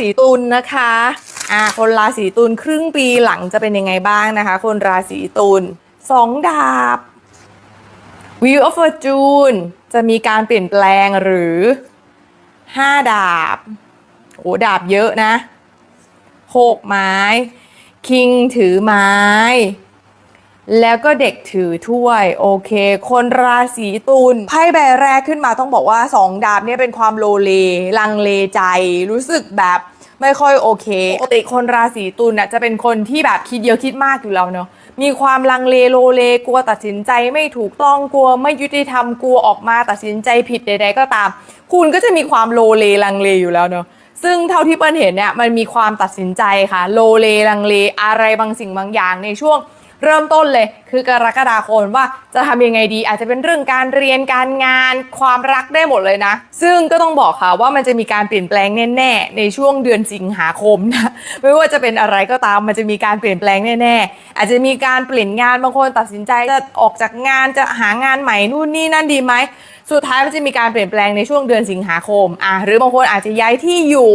ศีตุลนะคะอ่าคนราศีตุลครึ่งปีหลังจะเป็นยังไงบ้างนะคะ คนราศีตุลสองดาบ Wheel of Fortune จะมีการเปลี่ยนแปลงหรือห้าดาบโอ้ดาบเยอะนะหกไม้ คิงถือไม้ แล้วก็เด็กถือถ้วย โอเค คนราศีตุลไพ่ใบแรกขึ้นมาต้องบอกว่าสองดาบเนี่ยเป็นความโลเล ลังเลใจ รู้สึกแบบ ไม่ค่อยโอเคปกติคนราศีตุลน่ะจะเป็นคนที่แบบคิดเยอะคิดมากอยู่แล้วเนาะมีความลังเลโลเลกลัวตัดสินใจไม่ถูกต้องกลัวไม่ยุติธรรมกลัวออกมาตัดสินใจผิดใด ๆ ก็ตาม คุณก็จะมีความโลเลลังเลอยู่แล้วเนาะซึ่งเท่าที่เปิ้ลเห็นเนี่ยมันมีความตัดสินใจค่ะ โลเลลังเลอะไรบางสิ่งบางอย่างในช่วง เริ่มต้นเลยคือกรกฎาคมว่าจะทำยังไงดี อาจจะเป็นเรื่องการเรียนการงานความรักได้หมดเลยนะ ซึ่งก็ต้องบอกค่ะว่ามันจะมีการเปลี่ยนแปลงแน่ๆในช่วงเดือนสิงหาคมนะไม่ว่าจะเป็นอะไรก็ตามมันจะมีการเปลี่ยนแปลงแน่ๆ อาจจะมีการเปลี่ยนงานบางคนตัดสินใจจะออกจากงานจะหางานใหม่นู่นนี่นั่นดีไหมสุดท้ายมันจะมีการเปลี่ยนแปลงในช่วงเดือนสิงหาคมอะหรือบางคนอาจจะย้ายที่อยู่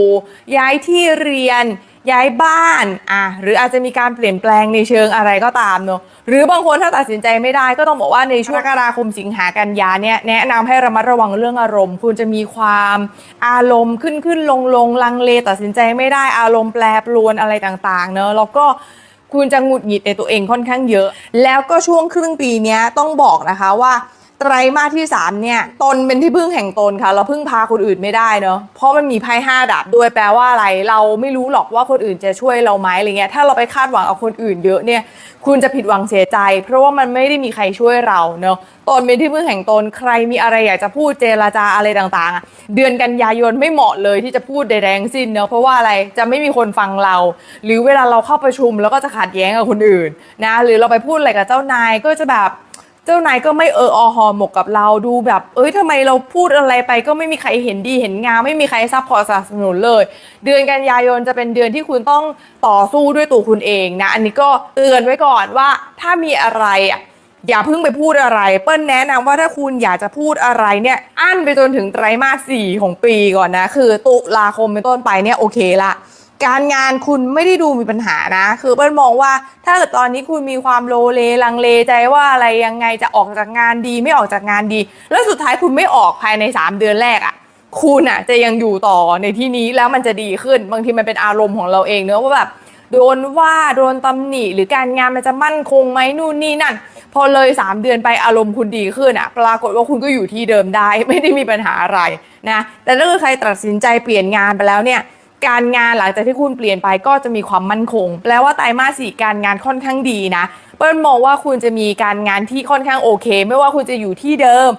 ย้ายที่เรียน ย้ายบ้านอะหรืออาจจะมีการเปลี่ยนแปลงในเชิงอะไรก็ตามเนอะหรือบางคนถ้าตัดสินใจไม่ได้ก็ต้องบอกว่าในช่วงกรกฎาคมสิงหากันยาเนี่ยแนะนำให้ระมัดระวังเรื่องอารมณ์ คุณจะมีความอารมณ์ขึ้นขึ้นลงลงลังเลตัดสินใจไม่ได้อารมณ์แปรปรวนอะไรต่างๆเนอะแล้วก็คุณจะหงุดหงิดในตัวเองค่อนข้างเยอะ แล้วก็ช่วงครึ่งปีเนี้ยต้องบอกนะคะว่า ไตรมาสที่ 3 เนี่ย ตนเป็นที่พึ่งแห่งตนค่ะ เราพึ่งพาคนอื่นไม่ได้เนาะเพราะมันมีไพ่ห้าดาบด้วยแปลว่าอะไรเราไม่รู้หรอกว่าคนอื่นจะช่วยเราไหมอะไรเงี้ยถ้าเราไปคาดหวังเอาคนอื่นเยอะเนี่ย คุณจะผิดหวังเสียใจ เพราะว่ามันไม่ได้มีใครช่วยเราเนาะตนเป็นที่พึ่งแห่งตนใครมีอะไรอยากจะพูดเจรจาอะไรต่างๆ เดือนกันยายนไม่เหมาะเลยที่จะพูดใดแรงสิ้นเนาะเพราะว่าอะไรจะไม่มีคนฟังเรา หรือเวลาเราเข้าประชุมแล้วก็จะขัดแย้งกับคนอื่นนะหรือเราไปพูดอะไรกับเจ้านายก็จะแบบ เจ้านายก็ไม่เอออหอหมกกับเราดูแบบ เอ้ยทำไมเราพูดอะไรไปก็ไม่มีใครเห็นดีเห็นงามไม่มีใครซัพพอร์ตสนับสนุนเลย เดือนกันยายนจะเป็นเดือนที่คุณต้องต่อสู้ด้วยตัวคุณเองนะ อันนี้ก็เตือนไว้ก่อนว่าถ้ามีอะไรอะอย่าเพิ่งไปพูดอะไร เปิ้ลแนะนำว่าถ้าคุณอยากจะพูดอะไรเนี่ยอั้นไปจนถึงไตรมาสสี่ของปีก่อนนะ คือตุลาคมเป็นต้นไปเนี่ยโอเคละ การงานคุณไม่ได้ดูมีปัญหานะ คือเปิ้ลมองว่าถ้าเกิดตอนนี้คุณมีความโลเลลังเลใจว่าอะไรยังไงจะออกจากงานดีไม่ออกจากงานดี แล้วสุดท้ายคุณไม่ออกภายใน 3 เดือนแรกอะ่ะคุณอะจะยังอยู่ต่อในที่นี้แล้วมันจะดีขึ้น บางทีมันเป็นอารมณ์ของเราเองเนอะว่าแบบโดนว่าโดนตำหนิหรือการงานมันจะมั่นคงไหมนู่นนี่นั่น พอเลย 3 เดือนไปอารมณ์คุณดีขึ้นอะ ปรากฏว่าคุณก็อยู่ที่เดิมได้ไม่ได้มีปัญหาอะไรนะแต่ถ้าเกิดใครตัดสินใจเปลี่ยนงานไปแล้วเนี่ย การงานหลังจากที่คุณเปลี่ยนไปก็จะมีความมั่นคง แปลว่าไตรมาสสี่การงานค่อนข้างดีนะ เปิ้ลมองว่าคุณจะมีการงานที่ค่อนข้างโอเค ไม่ว่าคุณจะอยู่ที่เดิม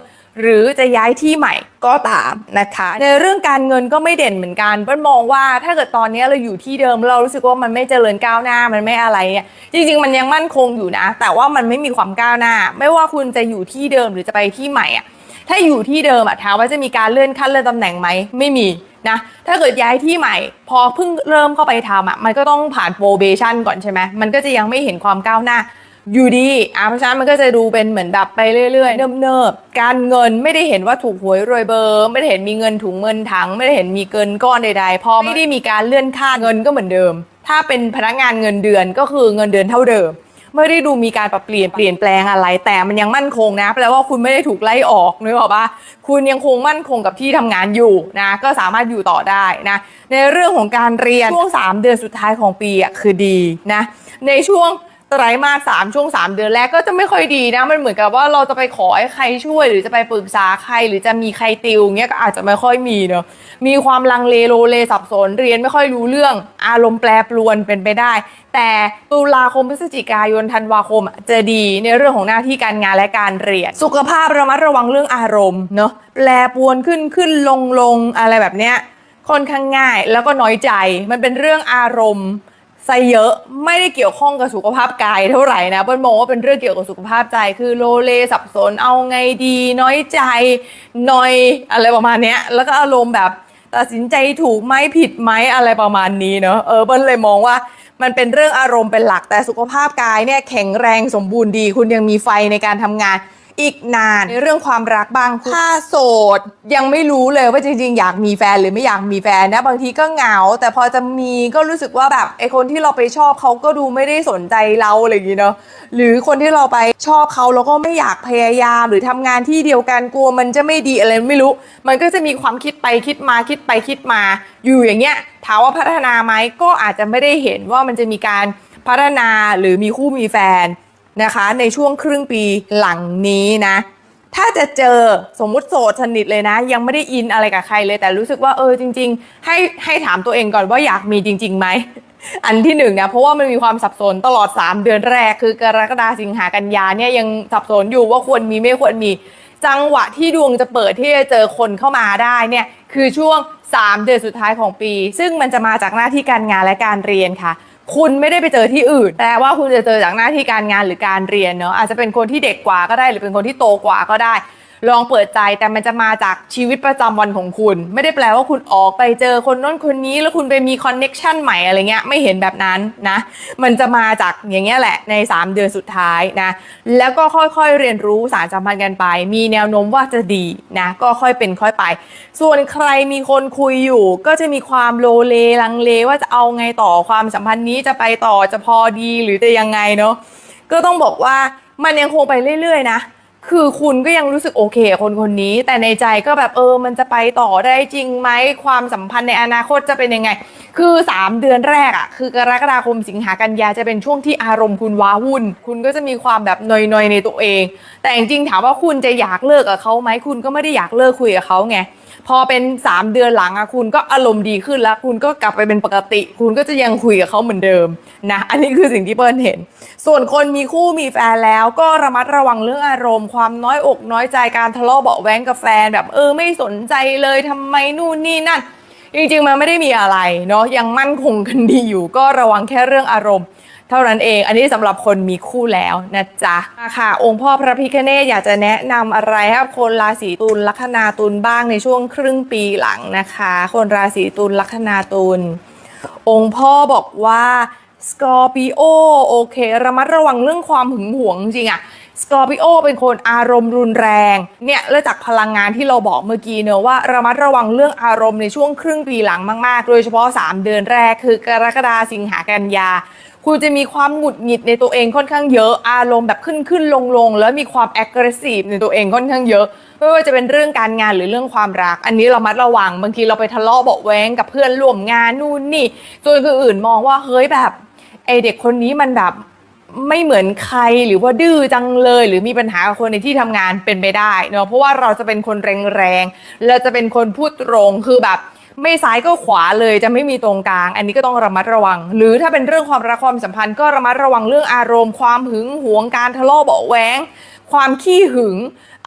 หรือจะย้ายที่ใหม่ก็ตามนะคะ ในเรื่องการเงินก็ไม่เด่นเหมือนกัน เปิ้ลมองว่าถ้าเกิดตอนนี้เราอยู่ที่เดิมเรารู้สึกว่ามันไม่เจริญก้าวหน้ามันไม่อะไรเนี่ยจริง ๆ มันยังมั่นคงอยู่นะ แต่ว่ามันไม่มีความก้าวหน้า ไม่ว่าคุณจะอยู่ที่เดิมหรือจะไปที่ใหม่อะถ้าอยู่ที่เดิมอะถามว่าจะมีการเลื่อนขั้นเลื่อนตำแหน่งไหมไม่มี นะถ้าเกิดย้ายที่ใหม่ พอเพิ่งเริ่มเข้าไปทำอะมันก็ต้องผ่านโปรเบชั่นก่อนใช่ไหมมันก็จะยังไม่เห็นความก้าวหน้าอยู่ดีอะเพราะฉะนั้นมันก็จะดูเป็นเหมือนแบบไปเรื่อยๆ เนิบๆ การเงินไม่ได้เห็นว่าถูกหวยรวยเบอร์ ไม่ได้เห็นมีเงินถุงเงินถัง ไม่ได้เห็นมีเกินก้อนใดๆ พอไม่ได้มีการเลื่อนค่าเงินก็เหมือนเดิม ถ้าเป็นพนักงานเงินเดือนก็คือเงินเดือนเท่าเดิม ไม่ได้ดูมีการปรับเปลี่ยนเปลี่ยนแปลงอะไร แต่มันยังมั่นคงนะแปลว่าคุณไม่ได้ถูกไล่ออกนึกออกปะคุณยังคงมั่นคงกับที่ทำงานอยู่นะก็สามารถอยู่ต่อได้นะในเรื่องของการเรียนช่วง 3 เดือนสุดท้ายของปีอะคือดีนะในช่วง ไตรมาสสามช่วง3เดือนแรกก็จะไม่ค่อยดีนะ มันเหมือนกับว่าเราจะไปขอให้ใครช่วย หรือจะไปปรึกษาใคร หรือจะมีใครติวเงี้ยก็อาจจะไม่ค่อยมีเนอะมีความลังเลโลเลสับสนเรียนไม่ค่อยรู้เรื่อง อารมณ์แปรปรวนเป็นไปได้ แต่ตุลาคมพฤศจิกายนธันวาคมจะดีในเรื่องของหน้าที่การงานและการเรียน สุขภาพระมัดระวังเรื่องอารมณ์เนาะแปรปรวนขึ้นขึ้นลงลงอะไรแบบเนี้ยค่อนข้างง่ายแล้วก็น้อยใจมันเป็นเรื่องอารมณ์ ซะเยอะไม่ได้เกี่ยวข้องกับสุขภาพกายเท่าไหร่นะเปิ้ลมองว่าเป็นเรื่องเกี่ยวกับสุขภาพใจคือโลเลสับสนเอาไงดีน้อยใจนอยอะไรประมาณเนี้ยแล้วก็อารมณ์แบบตัดสินใจถูกไหมผิดไหมอะไรประมาณนี้เนอะเออเปิ้ลเลยมองว่ามันเป็นเรื่องอารมณ์เป็นหลักแต่สุขภาพกายเนี่ยแข็งแรงสมบูรณ์ดี คุณยังมีไฟในการทำงาน อีกนานในเรื่องความรักบางถ้าโสด ยังไม่รู้เลยว่าจริงๆ อยากมีแฟนหรือไม่อยากมีแฟนนะบางทีก็เหงา แต่พอจะมีก็รู้สึกว่าแบบไอคนที่เราไปชอบเขาก็ดูไม่ได้สนใจเราอะไรอย่างงี้เนาะหรือคนที่เราไปชอบเขาแล้วก็ไม่อยากพยายามหรือทำงานที่เดียวกันกลัวมันจะไม่ดีอะไรไม่รู้ มันก็จะมีความคิดไปคิดมาคิดไปคิดมา อยู่อย่างเงี้ยถามว่าพัฒนาไหมก็อาจจะไม่ได้เห็นว่ามันจะมีการพัฒนาหรือมีคู่มีแฟน นะคะ ในช่วงครึ่งปีหลังนี้นะ ถ้าจะเจอสมมุติโสดสนิทเลยนะ ยังไม่ได้อินอะไรกับใครเลย แต่รู้สึกว่าเออจริง ๆ ให้ให้ถามตัวเองก่อนว่าอยากมีจริงๆไหมอันที่หนึ่งนะเพราะว่ามันมีความสับสนตลอด 3 เดือนแรก คือกรกฎาสิงหากันยาเนี่ยยังสับสนอยู่ว่าควรมีไม่ควรมีจังหวะที่ดวงจะเปิดที่จะเจอคนเข้ามาได้เนี่ยคือช่วง 3 เดือนสุดท้ายของปี ซึ่งมันจะมาจากหน้าที่การงานและการเรียนค่ะ คุณไม่ได้ไปเจอที่อื่น แต่ว่าคุณจะเจอจากหน้าที่การงานหรือการเรียนเนาะอาจจะเป็นคนที่เด็กกว่าก็ได้ หรือเป็นคนที่โตกว่าก็ได้ ลองเปิดใจแต่มันจะมาจากชีวิตประจำวันของคุณ ไม่ได้แปลว่าคุณออกไปเจอคนน้นคนนี้ แล้วคุณไปมีคอนเน็กชันใหม่อะไรเงี้ยไม่เห็นแบบนั้นนะ มันจะมาจากอย่างเงี้ยแหละใน 3 เดือนสุดท้ายนะ แล้วก็ค่อยๆเรียนรู้สารสัมพันธ์กันไป มีแนวโน้มว่าจะดีนะก็ค่อยเป็นค่อยไป ส่วนใครมีคนคุยอยู่ ก็จะมีความโลเลลังเลว่าจะเอาไงต่อความสัมพันธ์นี้จะไปต่อจะพอดีหรือจะยังไงเนาะก็ต้องบอกว่ามันยังคงไปเรื่อยๆนะ คือคุณก็ยังรู้สึกโอเคคนคนนี้ แต่ในใจก็แบบเออ มันจะไปต่อได้จริงไหมความสัมพันธ์ในอนาคตจะเป็นยังไง คือ 3 เดือนแรกอะ่ะ คือกรกฎาคมสิงหากันยาจะเป็นช่วงที่อารมณ์คุณว้าวุ่น คุณก็จะมีความแบบนอยๆในตัวเอง แต่จริงๆถามว่าคุณจะอยากเลิกกับเขาไหมคุณก็ไม่ได้อยากเลิกคุยกับเขาไง พอเป็น 3 เดือนหลังอะคุณก็อารมณ์ดีขึ้นแล้ว คุณก็กลับไปเป็นปกติ คุณก็จะยังคุยกับเขาเหมือนเดิมนะอันนี้คือสิ่งที่เปิ้ลเห็น ส่วนคนมีคู่มีแฟนแล้วก็ระมัดระวังเรื่องอารมณ์ ความน้อยอกน้อยใจการทะเลาะเบาแว้งกับแฟนแบบเออไม่สนใจเลยทำไมนู่นนี่นั่นจริงๆมันไม่ได้มีอะไรเนาะยังมั่นคงกันดีอยู่ ก็ระวังแค่เรื่องอารมณ์ เท่านั้นเอง อันนี้สำหรับคนมีคู่แล้วนะจ๊ะมาค่ะ องค์พ่อพระพิฆเนศอยากจะแนะนำอะไรให้กับคนราศีตุลลัคนาตุลบ้างในช่วงครึ่งปีหลังนะคะ คนราศีตุลลัคนาตุลองค์พ่อบอกว่าสกอร์ปิโอโอเค ระมัดระวังเรื่องความหึงหวงจริงอะสกอร์ปิโอเป็นคนอารมณ์รุนแรง เนี่ยเรื่อจากพลังงานที่เราบอกเมื่อกี้เนอะว่าระมัดระวังเรื่องอารมณ์ในช่วงครึ่งปีหลังมาก ๆ โดยเฉพาะ 3 เดือนแรกคือกรกฎาสิงหากันยา คุณจะมีความหงุดหงิดในตัวเองค่อนข้างเยอะอารมณ์แบบขึ้นขึ้นลงลงแล้วมีความ aggressive ในตัวเองค่อนข้างเยอะ ไม่ว่าจะเป็นเรื่องการงานหรือเรื่องความรัก อันนี้เรามัดระวังบางทีเราไปทะเลาะเบาแว้งกับเพื่อนร่วมงานนู่นนี่จนคนอื่นมองว่าเฮ้ยแบบไอเด็กคนนี้มันแบบไม่เหมือนใครหรือว่าดื้อจังเลย หรือมีปัญหากับคนในที่ทำงานเป็นไปได้เนาะเพราะว่าเราจะเป็นคนแรงๆเราจะเป็นคนพูดตรงคือแบบ ไม่ซ้ายก็ขวาเลยจะไม่มีตรงกลาง อันนี้ก็ต้องระมัดระวัง หรือถ้าเป็นเรื่องความรักความสัมพันธ์ก็ระมัดระวังเรื่องอารมณ์ความหึงหวงการทะเลาะเบาะแว้งความขี้หึง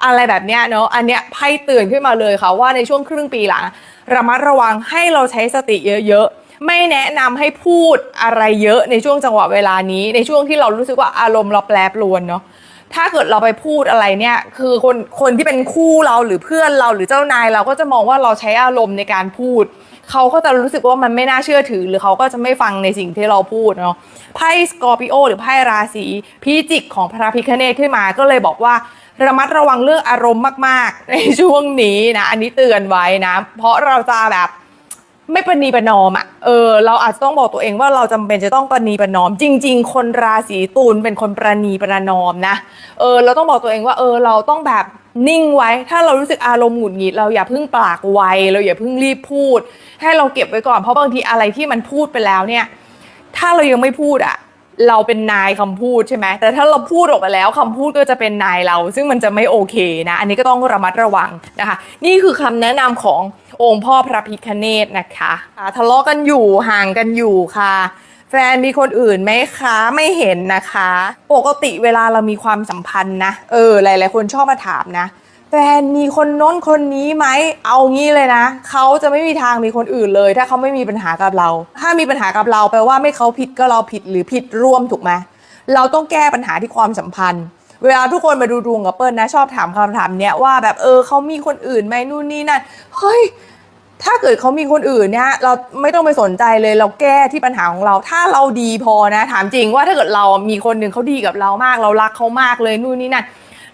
อะไรแบบเนี้ยเนาะอันเนี้ยไพ่เตือนขึ้นมาเลยค่ะว่าในช่วงครึ่งปีหลังระมัดระวังให้เราใช้สติเยอะๆ ไม่แนะนำให้พูดอะไรเยอะในช่วงจังหวะเวลานี้ ในช่วงที่เรารู้สึกว่าอารมณ์เราแปรปรวนเนาะ ถ้าเกิดเราไปพูดอะไรเนี่ย คือคนคนที่เป็นคู่เราหรือเพื่อนเราหรือเจ้านายเราก็จะมองว่าเราใช้อารมณ์ในการพูด เขาก็จะรู้สึกว่ามันไม่น่าเชื่อถือ หรือเขาก็จะไม่ฟังในสิ่งที่เราพูดเนาะไพ่สกอร์ปิโอหรือไพ่ราศีพิจิกของพระพิคเนตขึ้นมาก็เลยบอกว่าระมัดระวังเรื่องอารมณ์มาก ๆ ในช่วงนี้นะ อันนี้เตือนไว้นะ เพราะเราจะแบบ ไม่ประนีประนอมอะ เออ เราอาจจะต้องบอกตัวเองว่าเราจำเป็นจะต้องประนีประนอม จริง ๆ คนราศีตุลเป็นคนประนีประนอมนะ เออ เราต้องบอกตัวเองว่า เออ เราต้องแบบนิ่งไว้ ถ้าเรารู้สึกอารมณ์หงุดหงิดเราอย่าเพิ่งปากไว เราอย่าเพิ่งรีบพูด ให้เราเก็บไว้ก่อน เพราะบางทีอะไรที่มันพูดไปแล้วเนี่ย ถ้าเรายังไม่พูดอะ เราเป็นนายคำพูดใช่ไหม แต่ถ้าเราพูดออกไปแล้วคำพูดก็จะเป็นนายเรา ซึ่งมันจะไม่โอเคนะ อันนี้ก็ต้องระมัดระวังนะคะ นี่คือคำแนะนำของ องค์พ่อพระพิคเนตนะคะทะเลาะกันอยู่ห่างกันอยู่ค่ะ แฟนมีคนอื่นไหมคะไม่เห็นนะคะ ปกติเวลาเรามีความสัมพันธ์นะเออหลายๆคนชอบมาถามนะ แฟนมีคนโน้นคนนี้ไหมเอางี้เลยนะเขาจะไม่มีทางมีคนอื่นเลย ถ้าเขาไม่มีปัญหากับเรา ถ้ามีปัญหากับเราแปลว่าไม่เขาผิดก็เราผิดหรือผิดร่วมถูกไหมเราต้องแก้ปัญหาที่ความสัมพันธ์ เวลาทุกคนมาดูดวงกับเปิ้ลนะ ชอบถามคำถามเนี้ยว่าแบบเออเขามีคนอื่นไหมนู่นนี่นั่นเฮ้ย ถ้าเกิดเขามีคนอื่นเนี่ยเราไม่ต้องไปสนใจเลยเราแก้ที่ปัญหาของเรา ถ้าเราดีพอนะ ถามจริงว่าถ้าเกิดเรามีคนหนึ่งเขาดีกับเรามาก เรารักเขามากเลยนู่นนี่นั่น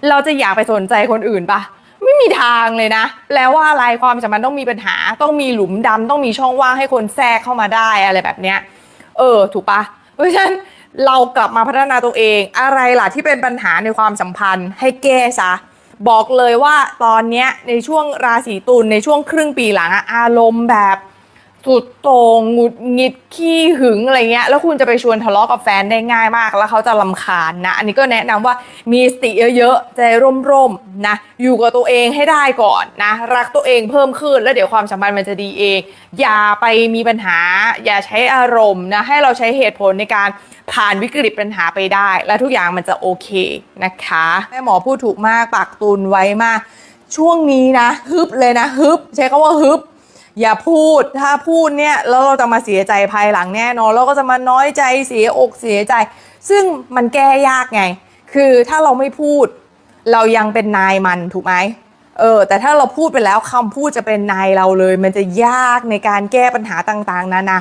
เราจะอยากไปสนใจคนอื่นปะไม่มีทางเลยนะแปลว่าอะไรความสัมพันธ์ต้องมีปัญหา ต้องมีหลุมดำต้องมีช่องว่างให้คนแทรกเข้ามาได้อะไรแบบเนี้ยเออ ถูกปะเพราะฉะนั้นเรากลับมาพัฒนาตัวเอง อะไรล่ะที่เป็นปัญหาในความสัมพันธ์ให้แก้ซะ บอกเลยว่าตอนเนี้ยในช่วงราศีตุลในช่วงครึ่งปีหลังอะอารมณ์แบบ สุดโต่งหงุดหงิดขี้หึงอะไรเงี้ย แล้วคุณจะไปชวนทะเลาะกับแฟนได้ง่ายมาก แล้วเขาจะลำคาญนะ อันนี้ก็แนะนำว่ามีสติเยอะๆ ใจร่มๆนะ อยู่กับตัวเองให้ได้ก่อนนะ รักตัวเองเพิ่มขึ้น แล้วเดี๋ยวความสัมพันธ์มันจะดีเอง อย่าไปมีปัญหา อย่าใช้อารมณ์นะ ให้เราใช้เหตุผลในการผ่านวิกฤตปัญหาไปได้ และทุกอย่างมันจะโอเคนะคะแม่หมอพูดถูกมากปักตุนไว้มาก ช่วงนี้นะฮึบเลยนะฮึบใช้คำว่าฮึบ อย่าพูดถ้าพูดเนี่ยแล้วเราจะมาเสียใจภายหลังแน่นอนเราก็จะมาน้อยใจเสียอกเสียใจ ซึ่งมันแก้ยากไง คือถ้าเราไม่พูด เรายังเป็นนายมันถูกไหมเออแต่ถ้าเราพูดไปแล้วคำพูดจะเป็นนายเราเลย มันจะยากในการแก้ปัญหาต่างๆนานา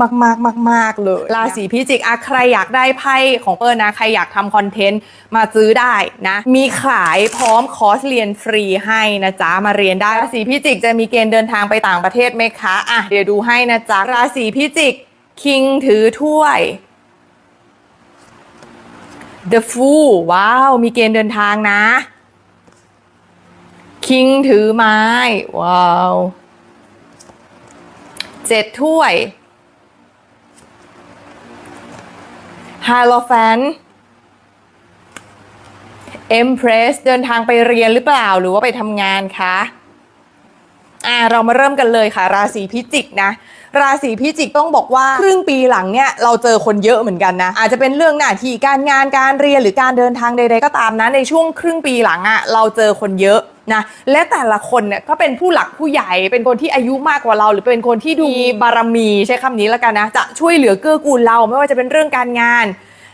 มากมากมากมากเลย ราศีพิจิกอะใครอยากได้ไพ่ของเปิ้ลนะ ใครอยากทำคอนเทนต์มาซื้อได้นะ มีขายพร้อมคอร์สเรียนฟรีให้นะจ๊ะ มาเรียนได้ ราศีพิจิกจะมีเกณฑ์เดินทางไปต่างประเทศไหมคะอะเดี๋ยวดูให้นะจ๊ะ ราศีพิจิกคิงถือถ้วย The Fool ว้าว มีเกณฑ์เดินทางนะ คิงถือไม้ ว้าว เจ็ดถ้วย ฮาโลแฟนเอ็มเพรสเดินทางไปเรียนหรือเปล่าหรือว่าไปทำงานคะอ่าเรามาเริ่มกันเลยค่ะ ราศีพิจิกนะ ราศีพิจิกต้องบอกว่าครึ่งปีหลังเนี่ยเราเจอคนเยอะเหมือนกันนะ อาจจะเป็นเรื่องหน้าที่การงานการเรียนหรือการเดินทางใดๆก็ตามนะในช่วงครึ่งปีหลังอะ่ะเราเจอคนเยอะนะและแต่ละคนเนี่ยก็เป็นผู้หลักผู้ใหญ่เป็นคนที่อายุมากกว่าเรา หรือเป็นคนที่ดูมีบารมีใช้คำนี้แล้วกันนะ จะช่วยเหลือเกื้อกูลเราไม่ว่าจะเป็นเรื่องการงาน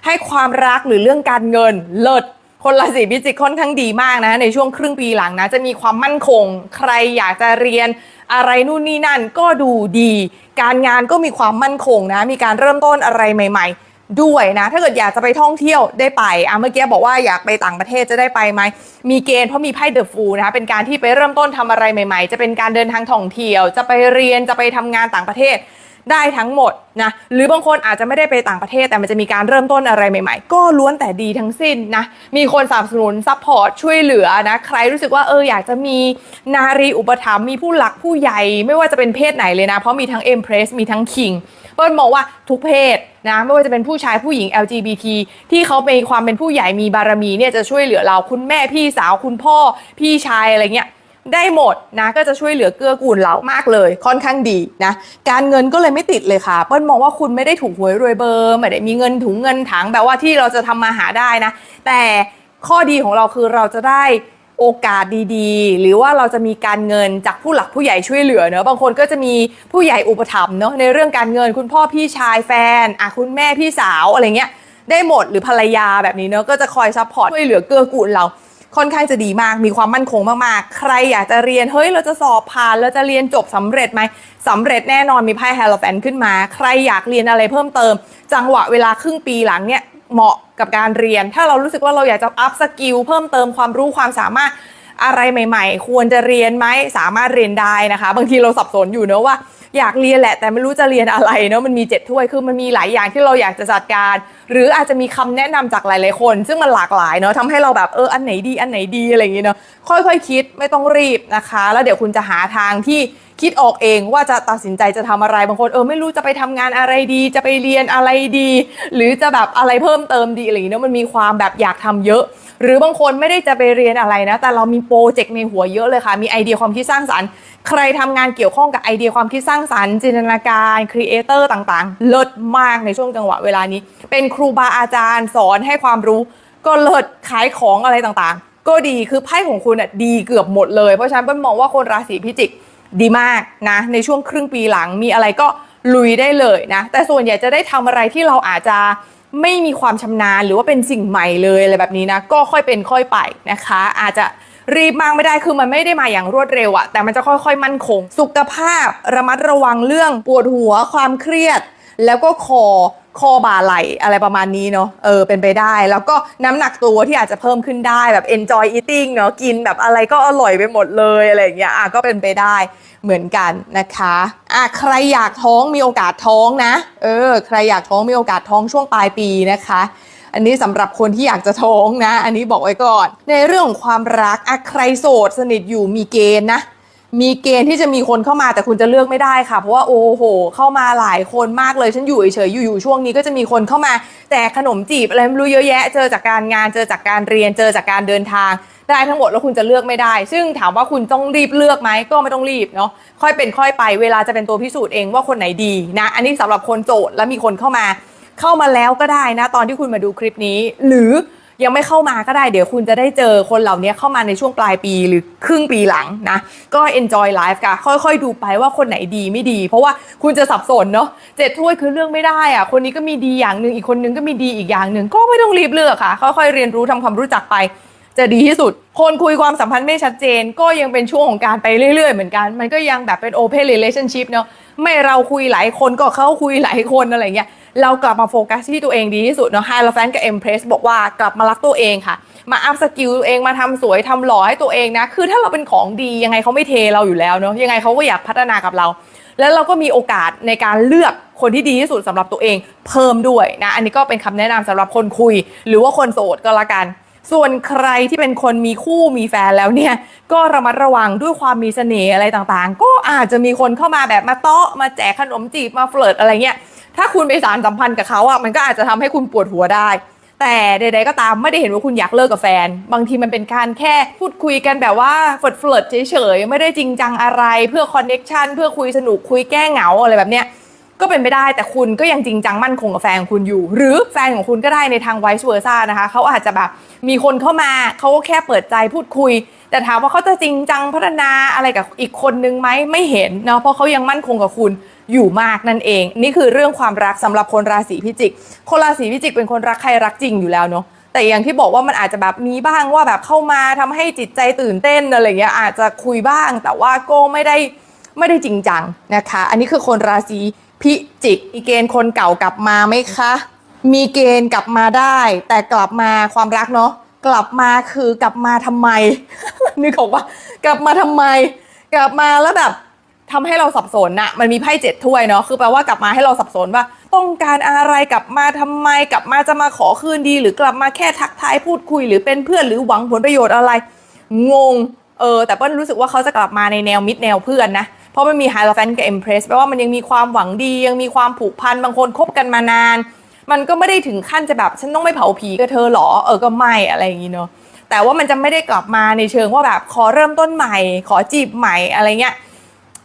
ให้ความรักหรือเรื่องการเงินเลิศคนราศีพิจิกค่อนข้างดีมากนะ ในช่วงครึ่งปีหลังนะ จะมีความมั่นคง ใครอยากจะเรียนอะไรนู่นนี่นั่นก็ดูดี การงานก็มีความมั่นคงนะ มีการเริ่มต้นอะไรใหม่ ๆ ด้วยนะ ถ้าเกิดอยากจะไปท่องเที่ยวได้ไปอะเมื่อกี้บอกว่าอยากไปต่างประเทศจะได้ไปไหม มีเกณฑ์เพราะมีไพ่เดอะฟูนะคะเป็นการที่ไปเริ่มต้นทำอะไรใหม่ ๆ จะเป็นการเดินทางท่องเที่ยว จะไปเรียนจะไปทำงานต่างประเทศ ได้ทั้งหมดนะหรือบางคนอาจจะไม่ได้ไปต่างประเทศแต่มันจะมีการเริ่มต้นอะไรใหม่ ๆ ก็ล้วนแต่ดีทั้งสิ้นนะมีคนสนับสนุนซัพพอร์ตช่วยเหลือนะใครรู้สึกว่าเอออยากจะมีนารีอุปถัมภ์มีผู้หลักผู้ใหญ่ ไม่ว่าจะเป็นเพศไหนเลยนะ เพราะมีทั้งเอ็มเพรสมีทั้งคิงเปิ้ลมองว่าทุกเพศนะไม่ว่าจะเป็นผู้ชายผู้หญิง LGBT ที่เขามีความเป็นผู้ใหญ่มีบารมีเนี่ยจะช่วยเหลือเราคุณแม่พี่สาวคุณพ่อพี่ชายอะไรเงี้ย ได้หมดนะก็จะช่วยเหลือเกื้อกูลเรามากเลย ค่อนข้างดีนะการเงินก็เลยไม่ติดเลยค่ะ เปิ้ลมองว่าคุณไม่ได้ถูกหวยรวยเบอร์ไม่ได้มีเงินถุงเงินถังแบบว่าที่เราจะทำมาหาได้นะ แต่ข้อดีของเราคือเราจะได้โอกาสดีๆ หรือว่าเราจะมีการเงินจากผู้หลักผู้ใหญ่ช่วยเหลือเนอะบางคนก็จะมีผู้ใหญ่อุปถัมภ์เนอะในเรื่องการเงินคุณพ่อพี่ชายแฟนอะคุณแม่พี่สาวอะไรเงี้ยได้หมดหรือภรรยาแบบนี้เนอะก็จะคอยซัพพอร์ตช่วยเหลือเกื้อกูลเรา ค่อนข้างจะดีมาก มีความมั่นคงมากๆ ใครอยากจะเรียน เฮ้ย เราจะสอบผ่าน เราจะเรียนจบสำเร็จไหมสำเร็จแน่นอนมีไพ่แฮร์โลแฟนขึ้นมา ใครอยากเรียนอะไรเพิ่มเติม จังหวะเวลาครึ่งปีหลังเนี่ยเหมาะกับการเรียน ถ้าเรารู้สึกว่าเราอยากจะอัพสกิลเพิ่มเติมความรู้ความสามารถอะไรใหม่ ๆ ควรจะเรียนไหมสามารถเรียนได้นะคะ บางทีเราสับสนอยู่เนอะว่า อยากเรียนแหละแต่ไม่รู้จะเรียนอะไรเนาะมันมีเจ็ดถ้วยคือมันมีหลายอย่างที่เราอยากจะจัดการ หรืออาจจะมีคำแนะนำจากหลายๆคน ซึ่งมันหลากหลายเนาะทำให้เราแบบเอออันไหนดีอันไหนดีอะไรอย่างเงี้ยเนาะค่อยๆคิดไม่ต้องรีบนะคะ แล้วเดี๋ยวคุณจะหาทางที่ คิดออกเองว่าจะตัดสินใจจะทำอะไรบางคนเออไม่รู้จะไปทำงานอะไรดี จะไปเรียนอะไรดี หรือจะแบบอะไรเพิ่มเติมดีอะไรอย่างเงี้ยมันมีความแบบอยากทำเยอะ หรือบางคนไม่ได้จะไปเรียนอะไรนะ แต่เรามีโปรเจกต์ในหัวเยอะเลยค่ะ มีไอเดียความคิดสร้างสรรค์ใครทำงานเกี่ยวข้องกับไอเดียความคิดสร้างสรรค์จินตนาการครีเอเตอร์ต่างๆ เลิศมากในช่วงจังหวะเวลานี้ เป็นครูบาอาจารย์สอนให้ความรู้ ก็เลิศขายของอะไรต่างๆ ก็ดีคือไพ่ของคุณอะดีเกือบหมดเลย เพราะฉะนั้นเปิ้ลมองว่าคนราศีพิจิก ดีมากนะ ในช่วงครึ่งปีหลังมีอะไรก็ลุยได้เลยนะ แต่ส่วนใหญ่จะได้ทำอะไรที่เราอาจจะไม่มีความชำนาญหรือว่าเป็นสิ่งใหม่เลยอะไรแบบนี้นะ ก็ค่อยเป็นค่อยไปนะคะ อาจจะรีบมากไม่ได้คือมันไม่ได้มาอย่างรวดเร็วอะแต่มันจะค่อยๆ มั่นคง สุขภาพระมัดระวังเรื่องปวดหัวความเครียด แล้วก็คอ คอบ่าไหลอะไรประมาณนี้เนาะเออเป็นไปได้ แล้วก็น้ำหนักตัวที่อาจจะเพิ่มขึ้นได้แบบ enjoy eating เนาะกินแบบอะไรก็อร่อยไปหมดเลยอะไรอย่างเงี้ยอะก็เป็นไปได้เหมือนกันนะคะอะใครอยากท้องมีโอกาสท้องนะ เออ ใครอยากท้องมีโอกาสท้องช่วงปลายปีนะคะอันนี้สำหรับคนที่อยากจะท้องนะ อันนี้บอกไว้ก่อน ในเรื่องของความรักอะใครโสดสนิทอยู่มีเกณฑ์นะ มีเกณฑ์ที่จะมีคนเข้ามาแต่คุณจะเลือกไม่ได้ค่ะ เพราะว่าโอ้โห เข้ามาหลายคนมากเลยฉันอยู่เฉยๆอยู่ๆช่วงนี้ก็จะมีคนเข้ามาแจกขนมจีบอะไรไม่รู้เยอะแยะ เจอจากการงานเจอจากการเรียนเจอจากการเดินทางได้ทั้งหมดแล้วคุณจะเลือกไม่ได้ ซึ่งถามว่าคุณต้องรีบเลือกไหมก็ไม่ต้องรีบเนาะค่อยเป็นค่อยไปเวลาจะเป็นตัวพิสูจน์เองว่าคนไหนดีนะ อันนี้สำหรับคนโสดแล้วมีคนเข้ามา เข้ามาแล้วก็ได้นะ ตอนที่คุณมาดูคลิปนี้ หรือ ยังไม่เข้ามาก็ได้เดี๋ยวคุณจะได้เจอคนเหล่านี้เข้ามาในช่วงปลายปีหรือครึ่งปีหลังนะ ก็ enjoy life ค่ะ ค่อยๆ ดูไปว่าคนไหนดีไม่ดี เพราะว่าคุณจะสับสนเนาะเจ็ดถ้วยคือเรื่องไม่ได้อะคนนี้ก็มีดีอย่างหนึ่งอีกคนนึงก็มีดีอีกอย่างหนึ่งก็ไม่ต้องรีบเลือกค่ะ ค่อยๆเรียนรู้ทำความรู้จักไปจะดีที่สุด คนคุยความสัมพันธ์ไม่ชัดเจน ก็ยังเป็นช่วงของการไปเรื่อย ๆ เหมือนกัน มันก็ยังแบบเป็น open relationship เนาะไม่เราคุยหลายคนก็เขาคุยหลายคนอะไรเงี้ย เรากลับมาโฟกัสที่ตัวเองดีที่สุดเนาะไฮลแฟนกับเอ็มเพรสบอกว่ากลับมารักตัวเองค่ะ มาอัพสกิลตัวเองมาทำสวยทำหล่อให้ตัวเองนะ คือถ้าเราเป็นของดียังไงเขาไม่เทเราอยู่แล้วเนาะยังไงเขาก็อยากพัฒนากับเรา แล้วเราก็มีโอกาสในการเลือกคนที่ดีที่สุดสำหรับตัวเอง เพิ่มด้วยนะอันนี้ก็เป็นคำแนะนำสำหรับคนคุย หรือว่าคนโสดก็แล้วกันส่วนใครที่เป็นคนมีคู่มีแฟนแล้วเนี่ย ก็ระมัดระวังด้วยความมีเสน่ห์อะไรต่างๆ ก็อาจจะมีคนเข้ามาแบบมาเตาะมาแจกขนมจีบมาเฟลิร์ตอะไรเงี้ย ถ้าคุณไปสารสัมพันธ์กับเขาอะมันก็อาจจะทำให้คุณปวดหัวได้ แต่ใดๆก็ตามไม่ได้เห็นว่าคุณอยากเลิกกับแฟน บางทีมันเป็นการแค่พูดคุยกันแบบว่าเฟิร์ตเฟิร์ตเฉยๆไม่ได้จริงจังอะไรเพื่อคอนเน็กชันเพื่อคุยสนุกคุยแก้เหงาอะไรแบบเนี้ยก็เป็นไปได้แต่คุณก็ยังจริงจังมั่นคงกับแฟนของคุณอยู่ หรือแฟนของคุณก็ได้ในทางไวส์เวอร์ซ่านะคะเขาอาจจะแบบมีคนเข้ามาเขาก็แค่เปิดใจพูดคุย แต่ถามว่าเขาจะจริงจังพัฒนาอะไรกับอีกคนนึงไหมไม่เห็นเนาะเพราะเขายังมั่นคงกับคุณ อยู่มากนั่นเอง นี่คือเรื่องความรักสำหรับคนราศีพิจิก คนราศีพิจิกเป็นคนรักใครรักจริงอยู่แล้วเนาะแต่อย่างที่บอกว่ามันอาจจะแบบมีบ้างว่าแบบเข้ามาทำให้จิตใจตื่นเต้นอะไรเงี้ยอาจจะคุยบ้าง แต่ว่าก็ไม่ได้ไม่ได้จริงจังนะคะ อันนี้คือคนราศีพิจิกมีเกณฑ์คนเก่ากลับมาไหมคะ มีเกณฑ์กลับมาได้ แต่กลับมาความรักเนาะกลับมาคือกลับมาทำไมนึกออกปะกลับมาทำไม กลับมาแล้วแบบ ทำให้เราสับสนนะมันมีไพ่เจ็ดถ้วยเนาะคือแปลว่ากลับมาให้เราสับสนว่า ต้องการอะไรกลับมาทำไมกลับมาจะมาขอคืนดี หรือกลับมาแค่ทักทายพูดคุย หรือเป็นเพื่อนหรือหวังผลประโยชน์อะไร งงเออแต่เปิ้ลรู้สึกว่าเขาจะกลับมาในแนวมิดแนวเพื่อนนะเพราะมันมีไฮโลแฟนกับเอ็มเพรสแปลว่ามันยังมีความหวังดี ยังมีความผูกพันบางคนคบกันมานาน มันก็ไม่ได้ถึงขั้นจะแบบฉันต้องไม่เผาผีกับเธอหรอเออก็ไม่อะไรอย่างงี้เนาะแต่ว่ามันจะไม่ได้กลับมาในเชิงว่าแบบขอเริ่มต้นใหม่ ขอจีบใหม่อะไรเงี้ย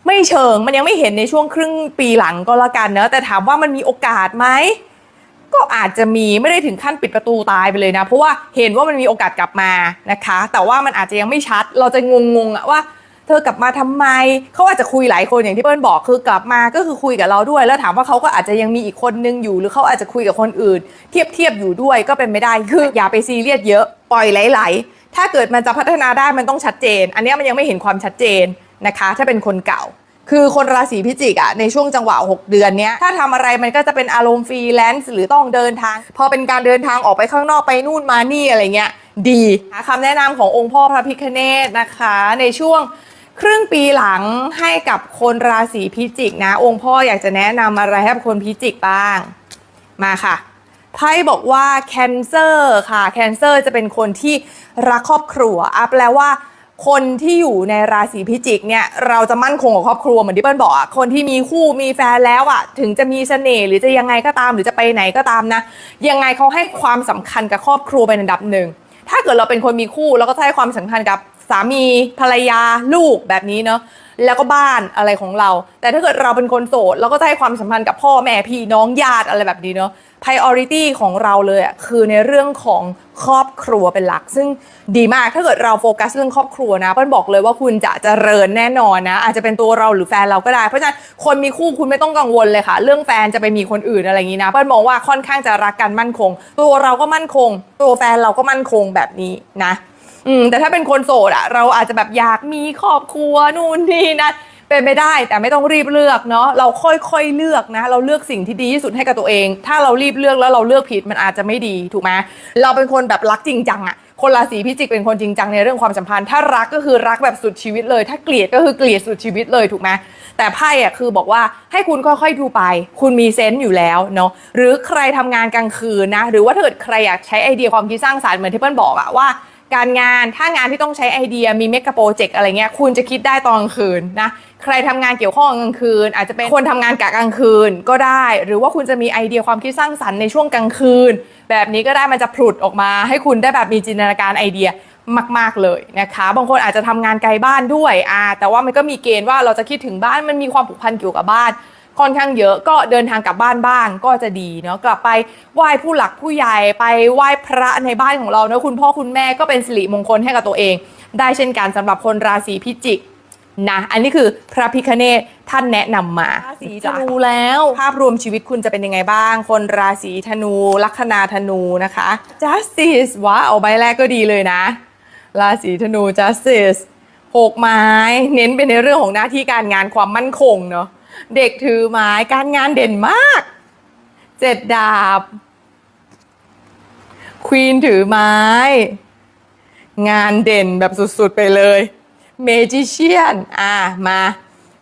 ไม่เชิงมันยังไม่เห็นในช่วงครึ่งปีหลังก็แล้วกันเนอะแต่ถามว่ามันมีโอกาสไหมก็อาจจะมีไม่ได้ถึงขั้นปิดประตูตายไปเลยนะ เพราะว่าเห็นว่ามันมีโอกาสกลับมานะคะ แต่ว่ามันอาจจะยังไม่ชัด เราจะงงๆอะว่า เธอกลับมาทำไมเขาอาจจะคุยหลายคนอย่างที่เปิ้ลบอกคือกลับมาก็คือคุยกับเราด้วย แล้วถามว่าเขาก็อาจจะยังมีอีกคนนึงอยู่ หรือเขาอาจจะคุยกับคนอื่น เทียบเทียบอยู่ด้วยก็เป็นไม่ได้คืออย่าไปซีเรียสเยอะปล่อยไหลๆถ้าเกิดมันจะพัฒนาได้มันต้องชัดเจน อันนี้มันยังไม่เห็นความชัดเจน นะคะ ถ้าเป็นคนเก่า คือคนราศีพิจิกอะในช่วงจังหวะ 6 เดือนเนี้ยถ้าทำอะไรมันก็จะเป็นอารมณ์ฟรีแลนซ์หรือต้องเดินทาง พอเป็นการเดินทางออกไปข้างนอกไปนู่นมานี่อะไรเงี้ยดีคำแนะนำขององค์พ่อพระพิคเนตนะคะ ในช่วงครึ่งปีหลังให้กับคนราศีพิจิกนะ องค์พ่ออยากจะแนะนำอะไรให้กับคนพิจิกบ้าง มาค่ะไพ่บอกว่าแคนเซอร์ค่ะแคนเซอร์จะเป็นคนที่รักครอบครัวอะแปลว่า คนที่อยู่ในราศีพิจิกเนี่ยเราจะมั่นคงกับครอบครัวเหมือนที่เปิ้ลบอกอะคนที่มีคู่มีแฟนแล้วอะถึงจะมีเสน่ห์หรือจะยังไงก็ตามหรือจะไปไหนก็ตามนะ ยังไงเขาให้ความสำคัญกับครอบครัวเป็นอันดับหนึ่งถ้าเกิดเราเป็นคนมีคู่เราก็จะให้ความสำคัญกับ สามีภรรยาลูกแบบนี้เนาะแล้วก็บ้านอะไรของเรา แต่ถ้าเกิดเราเป็นคนโสดเราก็จะให้ความสัมพันธ์กับพ่อแม่พี่น้องญาติอะไรแบบนี้เนาะ priority ของเราเลยอะคือในเรื่องของครอบครัวเป็นหลัก ซึ่งดีมากถ้าเกิดเราโฟกัสเรื่องครอบครัวนะเปิ้ลบอกเลยว่าคุณจะเจริญแน่นอนนะ อาจจะเป็นตัวเราหรือแฟนเราก็ได้ เพราะฉะนั้นคนมีคู่คุณไม่ต้องกังวลเลยค่ะ เรื่องแฟนจะไปมีคนอื่นอะไรอย่างนี้นะเปิ้ลมองว่าค่อนข้างจะรักกันมั่นคง ตัวเราก็มั่นคง ตัวแฟนเราก็มั่นคงแบบนี้นะ อืมแต่ถ้าเป็นคนโสดอะเราอาจจะแบบอยากมีครอบครัวนู่นนี่นะเป็นไปได้แต่ไม่ต้องรีบเลือกเนาะเราค่อยๆเลือกนะ เราเลือกสิ่งที่ดีที่สุดให้กับตัวเอง ถ้าเรารีบเลือกแล้วเราเลือกผิดมันอาจจะไม่ดีถูกไหมเราเป็นคนแบบรักจริงจังอะคนราศีพิจิกเป็นคนจริงจังในเรื่องความสัมพันธ์ ถ้ารักก็คือรักแบบสุดชีวิตเลย ถ้าเกลียดก็คือเกลียดสุดชีวิตเลยถูกไหมแต่ไพ่อะคือบอกว่าให้คุณค่อยๆดูไป คุณมีเซนต์อยู่แล้วเนาะหรือใครทำงานกลางคืนนะ หรือว่าถ้าเกิดใครอยากใช้ไอเดียความคิดสร้างสรรค์เหมือนที่เปิ้ลบอกอะว่า การงานถ้างานที่ต้องใช้ไอเดียมีเมกะโปรเจกต์อะไรเงี้ยคุณจะคิดได้ตอนกลางคืนนะใครทำงานเกี่ยวข้องกลางคืน อาจจะเป็นคนทำงานกะกลางคืนก็ได้ หรือว่าคุณจะมีไอเดียความคิดสร้างสรรค์ในช่วงกลางคืน แบบนี้ก็ได้มันจะผลุดออกมา ให้คุณได้แบบมีจินตนาการไอเดียมาก ๆ เลยนะคะ บางคนอาจจะทำงานไกลบ้านด้วยอ่าแต่ว่ามันก็มีเกณฑ์ว่าเราจะคิดถึงบ้านมันมีความผูกพันเกี่ยวกับบ้าน ค่อนข้างเยอะก็เดินทางกลับบ้านบ้างก็จะดีเนาะกลับไปไหว้ผู้หลักผู้ใหญ่ไปไหว้พระในบ้านของเราเนาะคุณพ่อคุณแม่ก็เป็นสิริมงคลให้กับตัวเอง ได้เช่นกันสำหรับคนราศีพิจิกนะอันนี้คือพระพิคเนตท่านแนะนำมาราศีธนูแล้ว ภาพรวมชีวิตคุณจะเป็นยังไงบ้าง คนราศีธนู ลัคนาธนูนะคะ justice ว้าวใบแรกก็ดีเลยนะ ราศีธนู justice หกไม้ เน้นไปในเรื่องของหน้าที่การงานความมั่นคงเนาะ เด็กถือไม้การงานเด่นมาก เจ็ดดาบ ควีนถือไม้ งานเด่นแบบสุดๆไปเลย เมจิเชียน อะ มา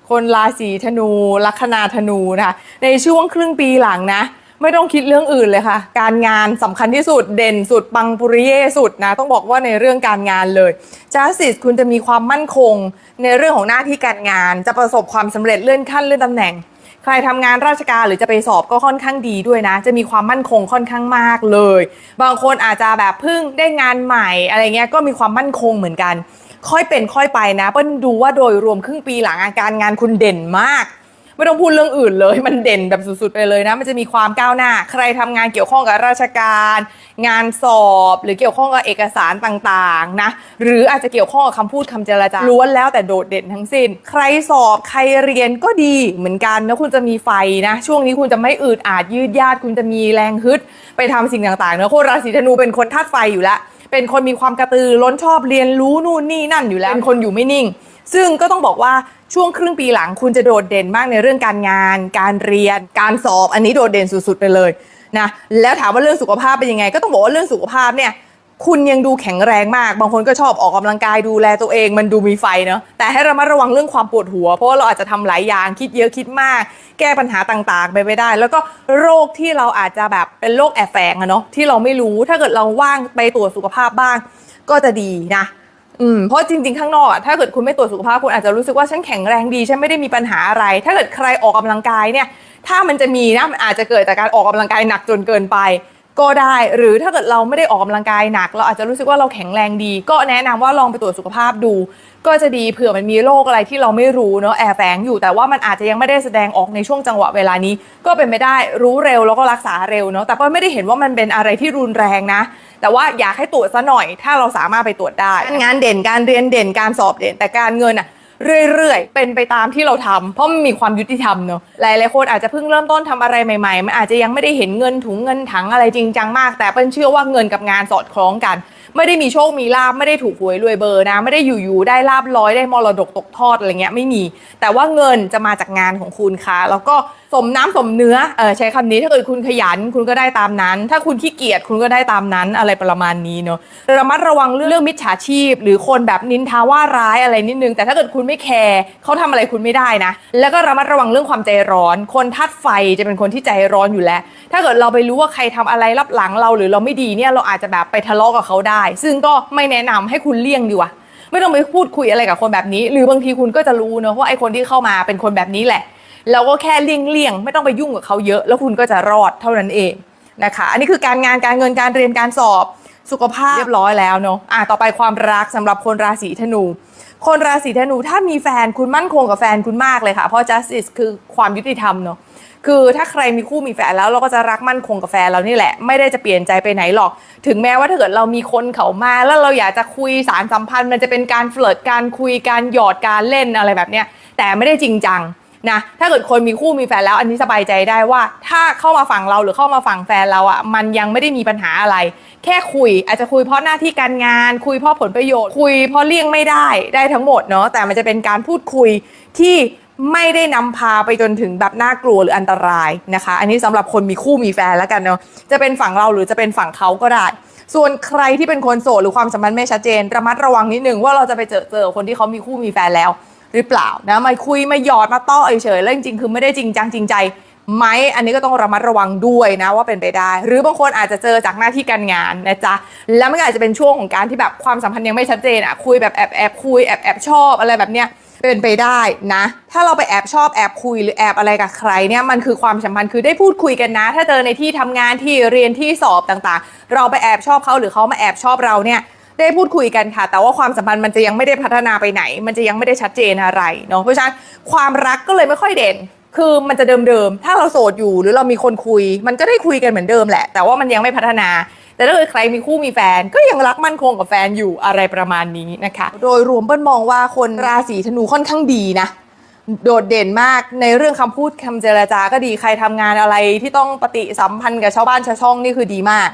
คนราศีธนู ลัคนาธนูนะคะในช่วงครึ่งปีหลังนะ ไม่ต้องคิดเรื่องอื่นเลยค่ะ การงานสำคัญที่สุดเด่นสุดปังปุริเย่สุดนะ ต้องบอกว่าในเรื่องการงานเลยจ u ส i ิ e คุณจะมีความมั่นคง ในเรื่องของหน้าที่การงาน จะประสบความสำเร็จเลื่อนขั้นเลื่อนตำแหน่ง ใครทำงานราชการหรือจะไปสอบก็ค่อนข้างดีด้วยนะ จะมีความมั่นคงค่อนข้างมากเลย บางคนอาจจะแบบเพิ่งได้งานใหม่อะไรเงี้ยก็มีความมั่นคงเหมือนกัน ค่อยเป็นค่อยไปนะเปิ้ลดูว่าโดยรวมครึ่งปีหลังอาการงานคุณเด่นมาก ไม่ต้องพูดเรื่องอื่นเลย มันเด่นแบบสุดๆไปเลยนะ มันจะมีความก้าวหน้า ใครทำงานเกี่ยวข้องกับราชการ งานสอบ หรือเกี่ยวข้องกับเอกสารต่างๆนะ หรืออาจจะเกี่ยวข้องกับคำพูดคำเจรจา ล้วนแล้วแต่โดดเด่นทั้งสิ้น ใครสอบใครเรียนก็ดีเหมือนกันนะคุณจะมีไฟนะ ช่วงนี้คุณจะไม่อืดอาดยืดยาด คุณจะมีแรงฮึด ไปทำสิ่งต่างๆเนะคนราศีธนูเป็นคนธาตุไฟอยู่แล้ว เป็นคนมีความกระตือร้นชอบเรียนรู้นู่นนี่นั่นอยู่แล้ว เป็นคนอยู่ไม่นิ่ง ซึ่งก็ต้องบอกว่า ช่วงครึ่งปีหลังคุณจะโดดเด่นมากในเรื่องการงาน การเรียน การสอบ อันนี้โดดเด่นสุดๆไปเลยนะแล้วถามว่าเรื่องสุขภาพเป็นยังไง ก็ต้องบอกว่าเรื่องสุขภาพเนี่ยคุณยังดูแข็งแรงมาก บางคนก็ชอบออกกำลังกายดูแลตัวเอง มันดูมีไฟเนาะ แต่ให้ระมัดระวังเรื่องความปวดหัว เพราะว่าเราอาจจะทำหลายอย่าง คิดเยอะคิดมาก แก้ปัญหาต่างๆ ไปไม่ได้ แล้วก็โรคที่เราอาจจะแบบเป็นโรคแอบแฝงอะเนาะ ที่เราไม่รู้ ถ้าเกิดเราว่างไปตรวจสุขภาพบ้าง ก็จะดีนะ อืมเพราะจริงๆข้างนอกอะถ้าเกิดคุณไม่ตรวจสุขภาพคุณอาจจะรู้สึกว่าฉันแข็งแรงดีฉันไม่ได้มีปัญหาอะไร ถ้าเกิดใครออกกำลังกายเนี่ย ถ้ามันจะมีนะมันอาจจะเกิดจากการออกกำลังกายหนักจนเกินไป ก็ได้ หรือถ้าเกิดเราไม่ได้ออกกำลังกายหนัก เราอาจจะรู้สึกว่าเราแข็งแรงดี ก็แนะนำว่าลองไปตรวจสุขภาพดู ก็จะดีเผื่อมันมีโรคอะไรที่เราไม่รู้เนาะแอบแฝงอยู่แต่ว่ามันอาจจะยังไม่ได้แสดงออกในช่วงจังหวะเวลานี้ ก็เป็นไปได้รู้เร็วแล้วก็รักษาเร็วเนาะแต่ก็ไม่ได้เห็นว่ามันเป็นอะไรที่รุนแรงนะ แต่ว่าอยากให้ตรวจซะหน่อย ถ้าเราสามารถไปตรวจได้งานเด่นการเรียนเด่นการสอบเด่นแต่การเงินอะเรื่อยๆ เป็นไปตามที่เราทำเพราะมันมีความยุติธรรมเนาะหลายๆคนอาจจะเพิ่งเริ่มต้นทำอะไรใหม่ๆ มันอาจจะยังไม่ได้เห็นเงินถุงเงินถังอะไรจริงจังมาก แต่เปิ้ลเชื่อว่าเงินกับงานสอดคล้องกัน ไม่ได้มีโชคมีลาบไม่ได้ถูกหวยรวยเบอร์นะ ไม่ได้อยู่ๆได้ลาบร้อยได้มรดกตกทอดอะไรเงี้ยไม่มี แต่ว่าเงินจะมาจากงานของคุณค่ะ แล้วก็สมน้ำสมเนื้อเออใช้คำนี้ถ้าเกิดคุณขยันคุณก็ได้ตามนั้น ถ้าคุณขี้เกียจคุณก็ได้ตามนั้นอะไรประมาณนี้เนาะระมัดระวังเรื่องมิจฉาชีพ หรือคนแบบนินทาว่าร้ายอะไรนิดนึง แต่ถ้าเกิดคุณไม่แคร์เขาทำอะไรคุณไม่ได้นะ แล้วก็ระมัดระวังเรื่องความใจร้อน คนธาตุไฟจะเป็นคนที่ใจร้อนอยู่แล้ว ถ้าเกิดเราไปรู้ว่าใครทำอะไรรับหลังเราหรือเราไม่ดีเนี่ยเราอาจจะแบบไปทะเลาะกับเขาได้ซึ่งก็ไม่แนะนำให้คุณเลี่ยงดีกว่าไม่ต้องไปพูดคุยอะไรกับคนแบบนี้ หรือบางทีคุณก็จะรู้เนอะว่าไอ้คนที่เข้ามาเป็นคนแบบนี้แหละเราก็แค่เลี่ยงเลี่ยงไม่ต้องไปยุ่งกับเขาเยอะ แล้วคุณก็จะรอดเท่านั้นเองนะคะ อันนี้คือการงานการเงินการเรียนการสอบสุขภาพเรียบร้อยแล้วเนอะอะต่อไปความรักสำหรับคนราศีธนู คนราศีธนูถ้ามีแฟนคุณมั่นคงกับแฟนคุณมากเลยค่ะ เพราะ justice คือความยุติธรรมเนอะ คือถ้าใครมีคู่มีแฟนแล้วเราก็จะรักมั่นคงกับแฟนเรานี่แหละ ไม่ได้จะเปลี่ยนใจไปไหนหรอก ถึงแม้ว่าถ้าเกิดเรามีคนเขามาแล้วเราอยากจะคุยสารสัมพันธ์ มันจะเป็นการเฟลิร์ตการคุยการหยอดการเล่นอะไรแบบเนี้ยแต่ไม่ได้จริงจังนะถ้าเกิดคนมีคู่มีแฟนแล้วอันนี้สบายใจได้ว่า ถ้าเข้ามาฝั่งเราหรือเข้ามาฝั่งแฟนเราอะ่ะมันยังไม่ได้มีปัญหาอะไร แค่คุยอาจจะคุยเพราะหน้าที่การงาน คุยเพราะผลประโยชน์ คุยเพราะเลี่ยงไม่ได้ได้ทั้งหมดเนาะแต่มันจะเป็นการพูดคุยที่ ไม่ได้นำพาไปจนถึงแบบน่ากลัวหรืออันตรายนะคะ อันนี้สำหรับคนมีคู่มีแฟนแล้วกันเนาะจะเป็นฝั่งเราหรือจะเป็นฝั่งเขาก็ได้ ส่วนใครที่เป็นคนโสดหรือความสัมพันธ์ไม่ชัดเจน ระมัดระวังนิดนึงว่าเราจะไปเจอเจอคนที่เขามีคู่มีแฟนแล้ว หรือเปล่านะมาคุยมาหยอดมาต้อเฉยๆแล้วจริงๆคือไม่ได้จริงจังจริงใจไหมอันนี้ก็ต้องระมัดระวังด้วยนะว่าเป็นไปได้ หรือบางคนอาจจะเจอจากหน้าที่การงานนะจ๊ะแล้วมันอาจจะเป็นช่วงของการที่แบบความสัมพันธ์ยังไม่ชัดเจนอะคุยแบบแอบแอบคุยแอบแอบชอบอะไรแบบเนี้ย เป็นไปได้นะ ถ้าเราไปแอบชอบแอบคุยหรือแอบอะไรกับใครเนี่ยมันคือความสัมพันธ์คือได้พูดคุยกันนะ ถ้าเจอในที่ทำงานที่เรียนที่สอบต่างๆ เราไปแอบชอบเขาหรือเขามาแอบชอบเราเนี่ยได้พูดคุยกันค่ะ แต่ว่าความสัมพันธ์มันจะยังไม่ได้พัฒนาไปไหน มันจะยังไม่ได้ชัดเจนอะไรเนาะเพราะฉะนั้นความรักก็เลยไม่ค่อยเด่น คือมันจะเดิมๆถ้าเราโสดอยู่หรือเรามีคนคุย มันก็ได้คุยกันเหมือนเดิมแหละ แต่ว่ามันยังไม่พัฒนา แต่ถ้าเกิดใครมีคู่มีแฟน ก็ยังรักมั่นคงกับแฟนอยู่อะไรประมาณนี้นะคะ โดยรวมเปิ้ลมองว่าคนราศีธนูค่อนข้างดีนะโดดเด่นมากในเรื่องคำพูดคำเจรจาก็ดีใครทำงานอะไรที่ต้องปฏิสัมพันธ์กับชาวบ้านชาวช่องนี่คือดีมาก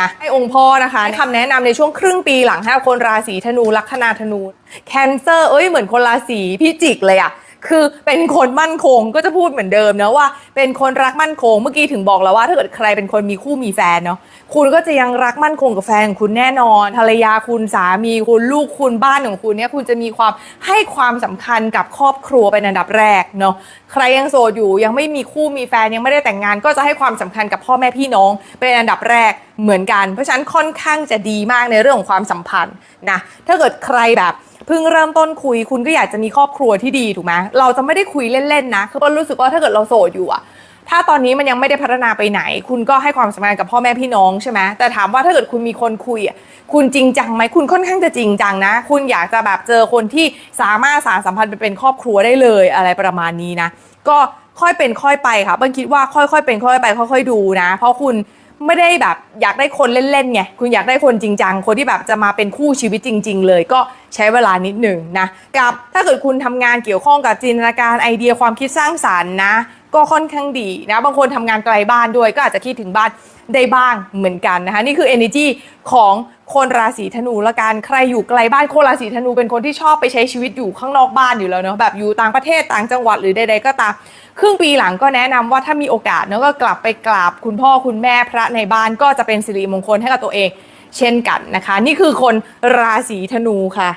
นะให้องค์พ่อนะคะคำแนะนำในช่วงครึ่งปีหลังให้คนราศีธนูลัคนาธนู แคนเซอร์เอ้ยเหมือนคนราศีพิจิกเลยอะ คือเป็นคนมั่นคงก็จะพูดเหมือนเดิมนะว่า เป็นคนรักมั่นคงเมื่อกี้ถึงบอกแล้วว่าถ้าเกิดใครเป็นคนมีคู่มีแฟนเนาะคุณก็จะยังรักมั่นคงกับแฟนของคุณแน่นอนภรรยาคุณสามีคุณลูกคุณบ้านของคุณเนี่ยคุณจะมีความให้ความสำคัญกับครอบครัวเป็นอันดับแรกเนาะใครยังโสดอยู่ยังไม่มีคู่มีแฟนยังไม่ได้แต่งงาน ก็จะให้ความสำคัญกับพ่อแม่พี่น้อง เป็นอันดับแรกเหมือนกัน เพราะฉะนั้นค่อนข้างจะดีมากในเรื่องของความสัมพันธ์นะถ้าเกิดใครแบบ เพิ่งเริ่มต้นคุยคุณก็อยากจะมีครอบครัวที่ดีถูกไหมเราจะไม่ได้คุยเล่นๆนะคือเปิ้ลรู้สึกว่าถ้าเกิดเราโสดอยู่อะถ้าตอนนี้มันยังไม่ได้พัฒนาไปไหน คุณก็ให้ความสำคัญกับพ่อแม่พี่น้องใช่ไหมแต่ถามว่าถ้าเกิดคุณมีคนคุยอะคุณจริงจังไหมคุณค่อนข้างจะจริงจังนะ คุณอยากจะแบบเจอคนที่สามารถสานสัมพันธ์ไปเป็นครอบครัวได้เลยอะไรประมาณนี้นะ ก็ค่อยเป็นค่อยไปค่ะเปิ้ลคิดว่าค่อยๆเป็นค่อยไป ค่อย ๆ ดูนะ เพราะคุณ ไม่ได้แบบอยากได้คนเล่นๆไงคุณอยากได้คนจริงจังคนที่แบบจะมาเป็นคู่ชีวิตจริง ๆ เลยก็ใช้เวลานิดหนึ่งนะกับถ้าเกิดคุณทำงานเกี่ยวข้องกับจินตนาการไอเดียความคิดสร้างสารรค์นะ ก็ค่อนข้างดีนะ บางคนทำงานไกลบ้านด้วยก็อาจจะคิดถึงบ้าน ได้บ้างเหมือนกันนะคะ นี่คือ energy ของคนราศีธนูละกันใครอยู่ไกลบ้านคนราศีธนูเป็นคนที่ชอบไปใช้ชีวิตอยู่ข้างนอกบ้านอยู่แล้วเนาะแบบอยู่ต่างประเทศต่างจังหวัดหรือใดๆก็ตามครึ่งปีหลังก็แนะนำว่าถ้ามีโอกาสเนาะก็กลับไปกราบคุณพ่อคุณแม่พระในบ้านก็จะเป็นสิริมงคลให้กับตัวเอง เช่นกันนะคะ นี่คือคนราศีธนูค่ะ